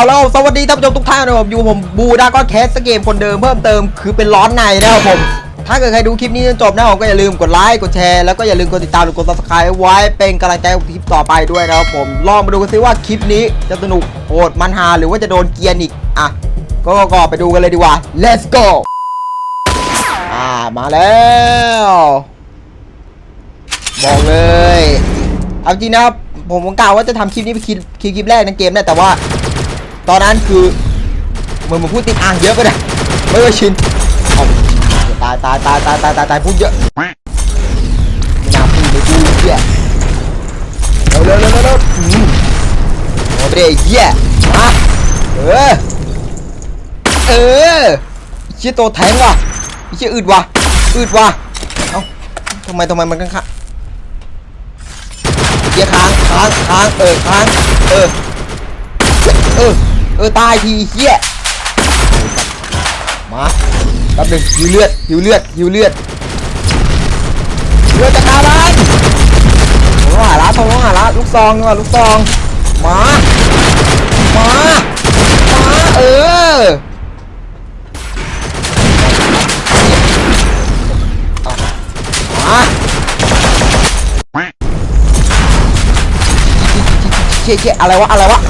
เอาแล้วสวัสดีท่านผู้ชมทุกท่านนะครับอยู่ผมบูดาก็แคสเกมคนเดิมเพิ่มเติมคือเป็นร้อนในนะครับผม ถ้าเกิดใครดูคลิปนี้จนจบนะครับก็อย่าลืมกดไลค์กดแชร์แล้วก็อย่าลืมกดติดตามหรือกด subscribe ไว้เป็นกำลังใจกับคลิปต่อไปด้วยนะครับผม ลองมาดูกันซิว่าคลิปนี้จะสนุกโหดมันฮาหรือว่าจะโดนเกียนอีกอะก็ก็ก็ไปดูกันเลยดีกว่า let's go อ่ามาแล้วบอกเลยเอาจริงนะครับผมกล่าวว่าจะทำคลิปนี้เป็นคลิปคลิปแรกในเกมแหละแต่ว่า ตอนนั้นคือเหมือนผมพูดติดอ่างเยอะไปเลยไม่ว่าชินเอาตายตายตายตายตายตายตายพูดเยอะไม่น่าพูดเลยพูดเยอะเร็วเร็วเร็วเร็วโอ้เบรเหี้ยมาเออเออเชี่ยตัวแทงว่ะเชี่ยอึดว่ะอึดว่ะเอ้าทำไมทำไมมันกันค่ะเหี้ยค้างค้างค้างเออค้างเออเออ เออตายทีเฮียมาแป๊บหนึงหิวเลือดหิวเลือดหิวเลือดเลือดจะกาบันผมต้องหาละผมต้องหาละลูกซองดีกว่าลูกซองมามามาเออเอามาเชี่ยเชี่ยอะไรวะอะไรวะ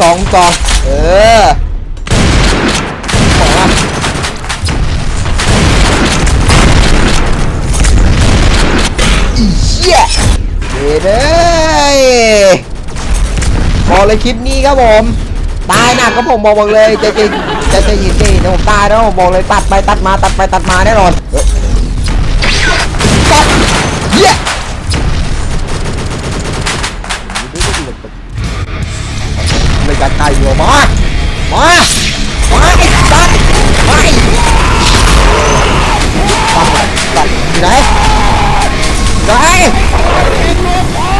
สองกองเออมาอีเชี่ยเด้เด้ยบอเลยคลิปนี้ครับผมตายหนักก็ผมบอกเลยจะจะจะจะยินดีนะผมตายแล้วผมบอกเลยตัดไปตัดมาตัดไปตัดมาแน่นอนเฮ้ยตัดเหี้ กันตายอยู่มา มา มาไอ้ตัดมาไอ้ตัดตัดอยู่ไหนไหน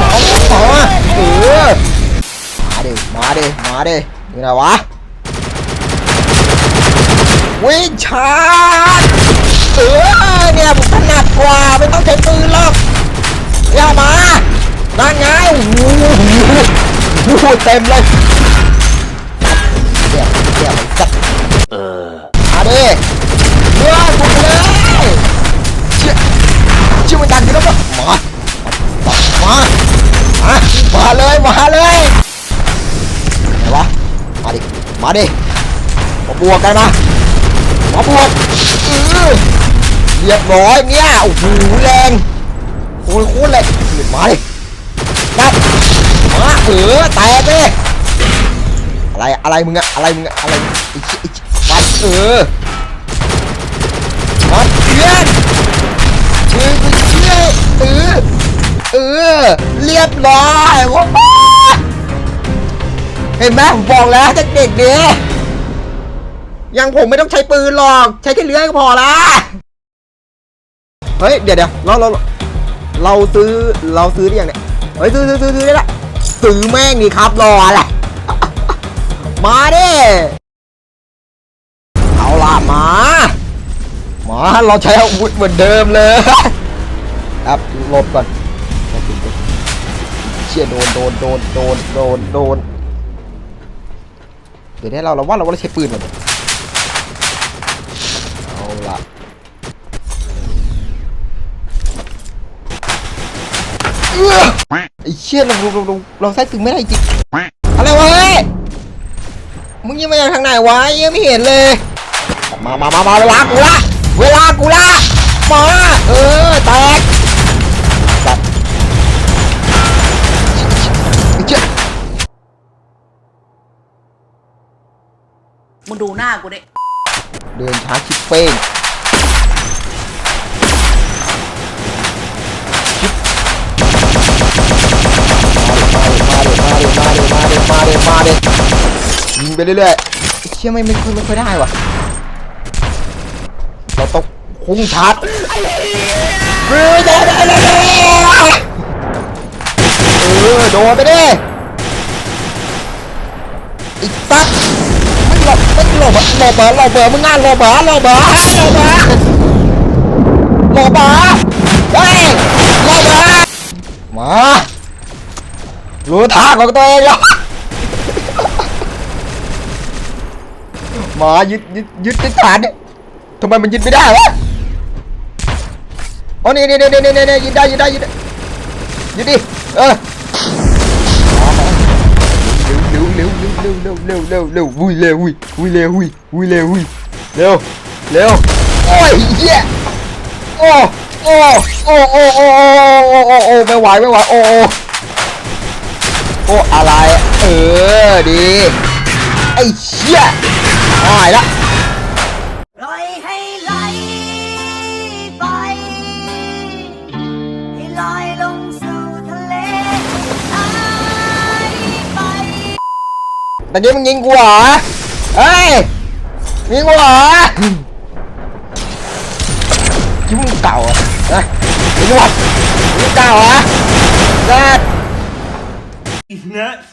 สองสองเออมาดิมาดิมาดิอยู่ไหนวะวิ่งชาร์จเออเนี่ยผมถนัดกว่าไม่ต้องใช้ปืนหรอกอย่ามานั่นไงโอ้โหโอ้โหเต็มเลย เดี๋ยวเดี๋ยวมันจัดมาดิเลือดผมเลยเชี่ยเชี่ยมันดันขึ้นแล้วปะมามามามาเลยมาเลยไหนวะมาดิมาดิมาบวกกันนะมาบวกอื้อเรียบร้อยเนี่ยโอ้โหแรงโอ้ยโคตรแรงมาดินับมาเออแตกเลย อะไรอะไรมึงอะอะไรมึงอะอะไรไอ้ชี่ยไอ้เชี่ยมาเออมาเพื่อนเออกูเชื่อเออเออเรียบร้อยว้าเห็นไหมผมบอกแล้วเด็กๆเนี่ยยังผมไม่ต้องใช้ปืนหรอก ใช้แค่เลื้อยก็พอละเฮ้ยเดี๋ยวเดี๋ยวเราเราเราซื้อเราซื้อได้ยังเนี่ยเฮ้ยซื้อซื้อซื้อซื้อได้ละซื้อแม่งนี่ครับรออะไร มาดิเอาล่ะมามาเราใช้อาวุธเหมือนเดิมเลยครับหลบก่อนเชี่ยโดนโดนโดนโดนโดนโดนเดี๋ยวนี้เราเราว่าเราว่าเราใช้ปืนก่อนเอาล่ะเอ้อไอ้เชี่ยเราเราเราเราใช้ถึงไม่ได้จริงอะไรวะเฮ้ มึงยิงมาจากทางไหนวะยังไม่เห็นเลย มามามามาเวลากูละ เวลากูละ มา เออ แตกสัตว์เจ๊มึงดูหน้ากูดิเดินช้าชิบเป้งมาเด็ดมาเด็ดมาเด็มาเด็มาเด็มาเด็ด ยิงไปเรื่อยๆเชี่ยไม่ไม่ค่อยไม่ค่อยได้ว่ะเราต้องคุ้งชาร์จเออโดนไปเลยเออโดนไปดิอีกสักไม่หลบไม่หลบอะหลบเหรอหลบเหรอมึงงานหลบเหรอหลบเหรอหลบเหรอหลบเหรอเฮ้ยหลบเหรอมารู้ทางของตัวเองแล้ว มายึดยึดยึดยึดฐานดิทำไมมันยึดไม่ได้วะอ๋อนี่นี่นี่นี่นี่นี่ยึดได้ยึดได้ยึดได้ยึดดิเออเร็วเร็วเร็วเร็วเร็วเร็วเร็วเร็ววุ้ยเร็ววุ้ยวุ้ยเร็ววุ้ยวุ้ยเร็ววุ้ยเร็วเร็วโอ้ยเหี้ยโอ้โอ้โอ้โอ้โอ้โอ้โอ้โอ้โอ้ไม่ไหวไม่ไหวโอ้โอ้โอ้อะไรเออดีไอ้เชี่ย หายละปล่อยให้ไหลไปให้ลอยลงสู่ทะเลหายไปตะกี้มึงยิงกูเหรอเฮ้ยยิงกูเหรอคิดมึงเก่าอะนะยิงกูเหรอมึงเก่าเหรอะแซ่ He's nuts.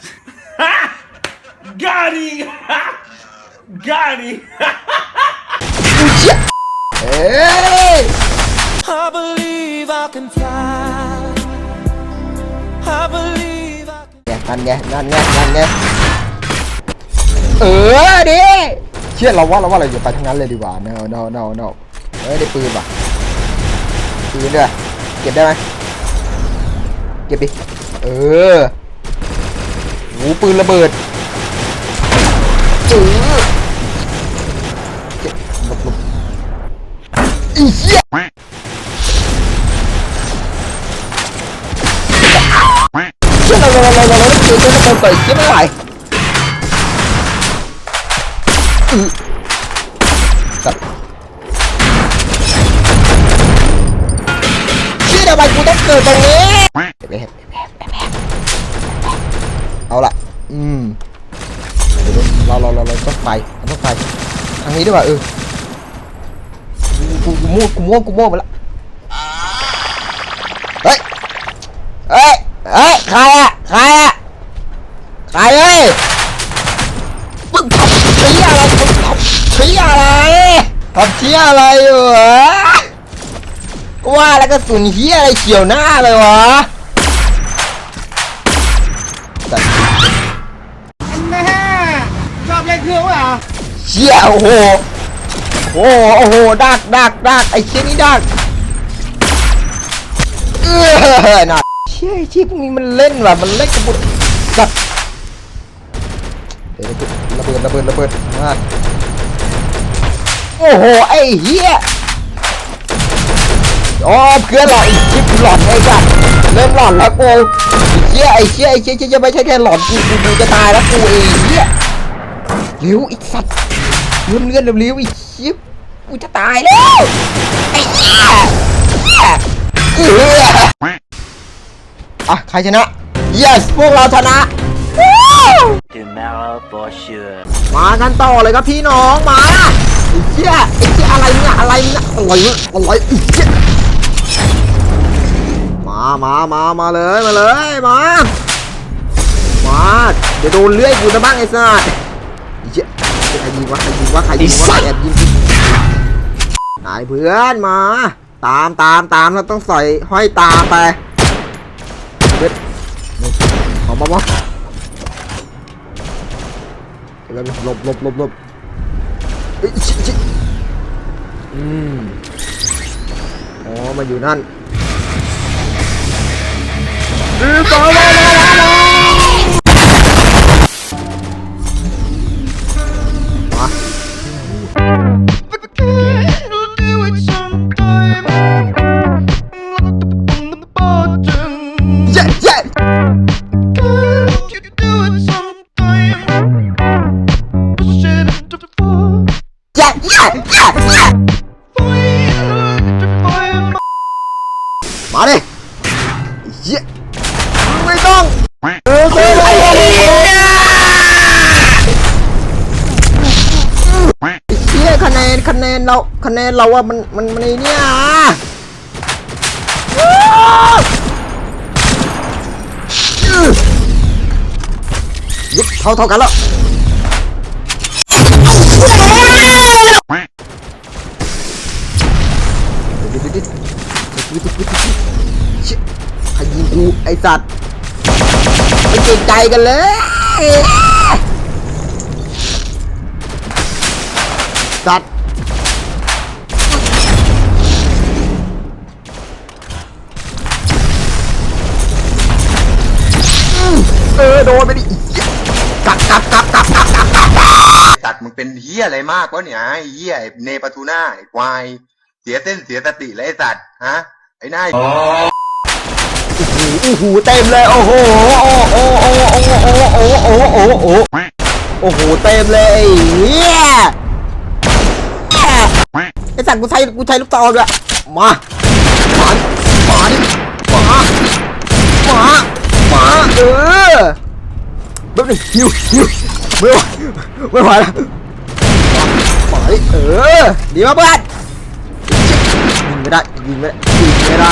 Got him. Got him. กูเชี่ยเอ้ย I believe I can fly. I believe I can. เนี่ยนั่นไงนั่นไงนั่นไงเออดิเชื่อเราว่าเราว่าเราอย่าไปทางนั้นเลยดีกว่า no no no no เฮ้ยได้ปืนว่ะปืนด้วยเก็บได้ไหมเก็บดิเออโหปืนระเบิด จือ้อไอ้เหี้ย เราเราเราเราต้องไปเราต้องไปทางนี้ดีกว่าเออกูกูมั่วกูมั่วกูมั่วไปละเฮ้ยเฮ้ยเฮ้ยใครอะใครอะใครเอ้ยมึงทำเชี่ยอะไรมึงทำเชี่ยอะไรทำเชี่ยอะไรอยู่วะว่าแล้วก็สุนเฮียอะไรเฉียวหน้าเลยวะสัตว์ ชอบเล่นเครื่องวะ เชี่ยโอ้โหโอ้โหโอ้โหดักดักดักไอ้เชี่ยนี่ดักเออน่ะเชี่ยไอ้เชี่ยพวกนี้มันเล่นว่ะมันเล่นกระบุดสัตว์เดี๋ยวระเบิดระเบิดระเบิดมาโอ้โหไอ้เหี้ยอ๋อเพื่อนหลอนอีกชิบหลอนไอ้สัตว์เริ่มหลอนแล้วกูไอ้เชี่ยไอ้เชี่ยไอ้เชี่ยเชี่ยจะไม่ใช่แค่หลอนกูกูจะตายแล้วกูเองเหี้ยเร็วไอ้สัตว์ เลื่อนเลื่อนเร็วๆอีกชิบกูจะตายแล้วไอ้เหี้ยเหี้ยเอื้ออะใครชนะ yes พวกเราชนะ Tomorrow for sure. มากันต่อเลยครับพี่น้องมาไอ้เหี้ยไอ้เหี้ยอะไรเนี่ยอะไรเนี่ยอะไรเนี่ยอะไรไอ้เหี้ยมามามามาเลยมาเลยมามาเดี๋ยวโดนเลื่อยกูนะบ้างไอ้สัสไอ้เหี้ยใค รยิงวะใครยิงวะใครยิงวะใครแอบยิงกูนายเพื่อนมา ตามตามตามเราต้องใส่ห้อยตามไปเพื่อนนี่เอามามาแล้วหลบหลบหลบหลบเอ้ยชิชิอืมอ๋อมาอยู่นั่นเอ้ยตายแล้วแล้วแล้ว เราคะแนนเราอะมันมันมันไอเนี่ยยึดเท่าเท่ากันแล้วใครยิงกูไอสัตว์ไม่เกรงใจกันเลย เออโดนไปดิอีเหี้ยกลับกลับกลับกลับกลับกลับกลับไอ้สัตว์มึงเป็นเฮียอะไรมากวะเนี่ยไอ้เฮียไอ้เนปาทูน่าไอ้ควายเสียเส้นเสียสติแล้วไอ้สัตว์ฮะไอ้นายโอ้โหเต็มเลยโอ้โหโอ้โหโอ้โหโอ้โหโอ้โหโอ้โหโอ้โหโอ้โหโอ้โหเต็มเลยไอ้เฮียไอสัตว์กูใช้กูใช้ลูกตองด้วยมามาดิมาดิมามามา เออแบบนี้หิวหิวไม่ไหวไม่ไหวแล้วมาดิเออดีมากเพื่อนยิงไม่ได้ยิงไม่ได้ยิงไม่ได้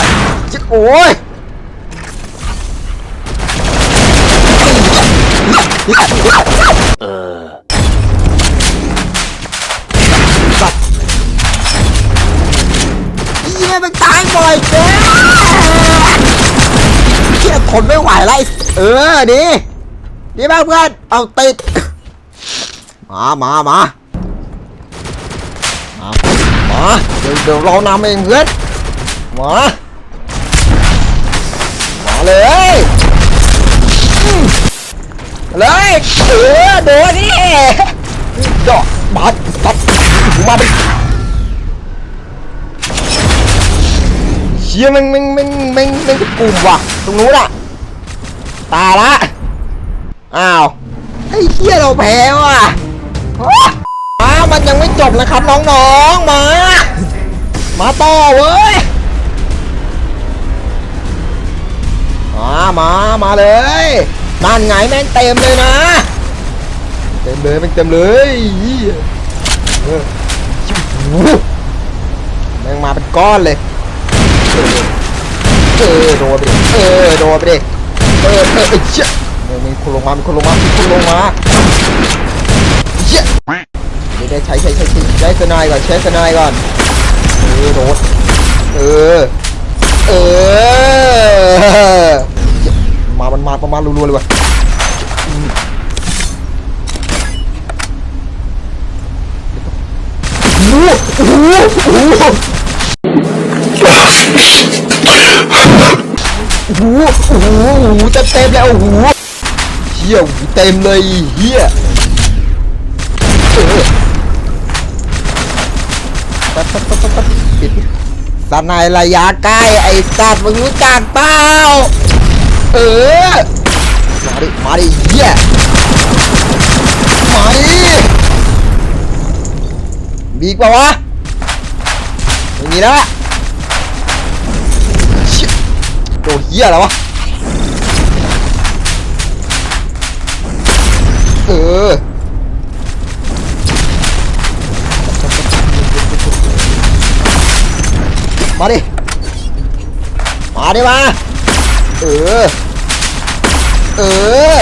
ชิดโอ้ยสัตว์เยี่ยมันตายบ่อยเกิน นไม่ไหวแล้วไอ้เออดีดีมากเพื่อนเอาติด มามามามามาเดี๋ยวเดี๋ยวเรานำเองเพื่อนมามาเลยเลยเออโดนนี่ดอกบาดสัตว์มาดิเชี่ยมันมันมันมันมันกลุ่มว่ะตรงนู้นอะ ตายละอ้าวไอ้เชี่ยเราแพ้ว่ะมามันยังไม่จบนะครับน้องๆมา มาต่อเว้ยมามามาเลยนั่นไงแม่งเต็มเลยนะ เต็มเลยแม่งเต็มเลยเหี้ยเออชิบหูแม่งมาเป็นก้อนเลย เออโดนไปดิเออโดนไปดิ เออเออเชี่ยเออมีคนลงมามีคนลงมามีคนลงมาเชี่ยเดี๋ยวได้ใช้ใช้ใช้ใช้สนด์ก่อนใช้สนด์ก่อนเออโดนเออเออมามันมาประมาณรัวๆเลยว่ะโอ้โหโอ้โห อ้โหโอ้โหโอ้โหเต็มเต็มแล้วโอ้โหเฮียเต็มเลยเฮียเออปั๊บปั๊บปั๊บปั๊บปั๊บปิดสนายระยะใกล้ไอ้สัตว์มึงรู้จักเปล่าเออมาดิมาดิเฮียมาดิมีอีกเปล่าวะไม่มีแล้วอะ เหี้ยแล้ววะ เออมาดิ มาดิมา เออ เออ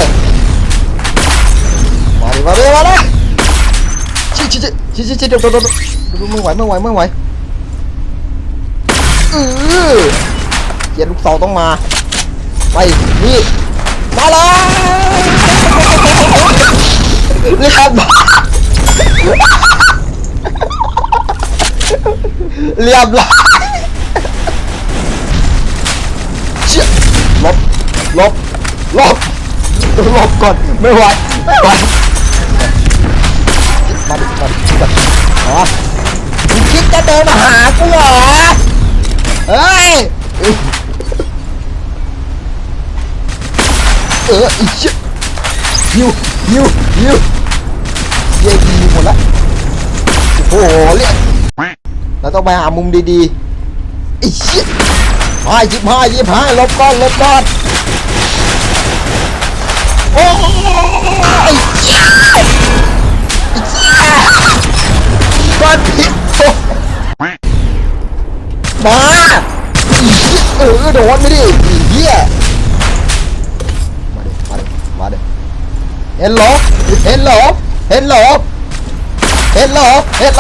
มาดิมาดิมาดิชิชิชิชิชิเดี๋ยวเดี๋ยวเดี๋ยวไม่ไหวไม่ไหวไม่ไหวเออ ยร์ลูกเสาต้องมา ไปนี่มาเลยเรียบร้อยเรียบร้อยเชี่ยลบลบลบลบก่อนไม่ไหวไม่ไหวมาดิมาดิมาดิอ๋อคิดจะเดินมาหากูเหรอเฮ้ย เอออีเชี่ยยิวยิวยิวเย้ยิวหมดละโอ้โหเรียกเราต้องไปหามุมดีๆไอ้เชี่ยพายิบพายยิบพาลบก้อนลบก้อนโอ้ยไอ้เชี่ยก้อนผิดโอ้โหมาเออโดนไปดิไอ้เหี้ย เห็นเหรอเห็นเหรอเห็นเหรอเห็นเหรอเห็น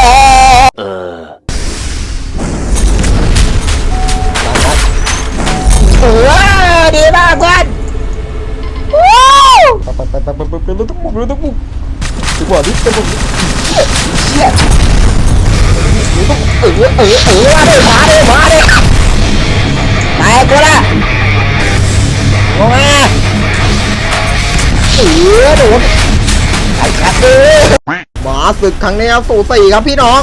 เหรอเออเออดีมากเพื่อนว้าวไปกระเดิมาดิมาดิตายกูละลงมาเออโดนไอ้ชัดเลยมาศึกครั้งนี้ครับสู่สี่ครับพี่น้อง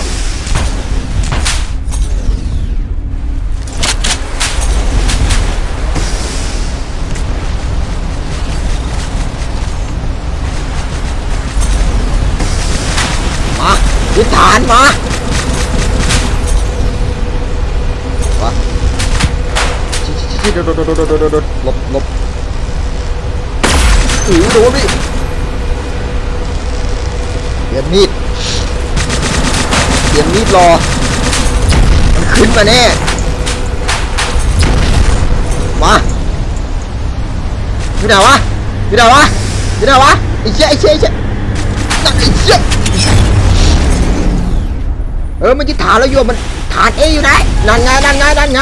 มายึดฐานมามาชิชิชิโดดโดดโดดโดดโดดโดดหลบหลบ อือโดนดิเตรียมมีดเตรียมมีดรอ มันขึ้นมาแน่ มาอยู่ไหนวะอยู่ไหนวะอยู่ไหนวะไอ้เชี่ยไอ้เชี่ยไอ้เชี่ยนั่นไอ้เชี่ยเออมันจะฐานแล้วโยมมันฐานเออยู่ไหนนั่นไงนั่นไงนั่นไง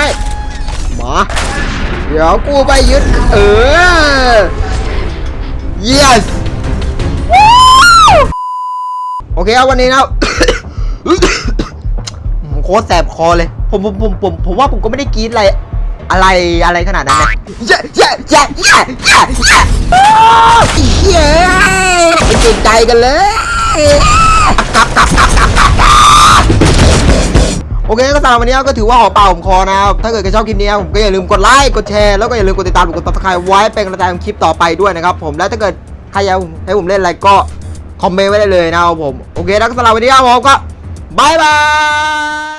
มาเดี๋ยวกูไปยึดเออ yes โอเคครับวันนี้นะครับโคตรแสบคอเลย ผมผมผมผมผมว่าผมก็ไม่ได้กรีดอะไร อะไรอะไรขนาดนั้นนะเย้เย้เย้เย้เย้เย้เย้ไปเกรงใจกันเลยกลับกลับกลับ โอเคก็สำหรับวันนี้ก็ถือว่าหอเป่าผมคอนะครับ ถ้าเกิดใครชอบคลิปนี้ผมก็อย่าลืมกดไลค์ กดแชร์ แล้วก็อย่าลืมกดติดตามกดติดตามไว้เป็นกำลังใจของคลิปต่อไปด้วยนะครับผม และถ้าเกิดใครอยากให้ผมเล่นอะไรก็คอมเมนต์ไว้ได้เลยนะครับผม โอเคแล้วก็สำหรับวันนี้ครับผมก็บายบาย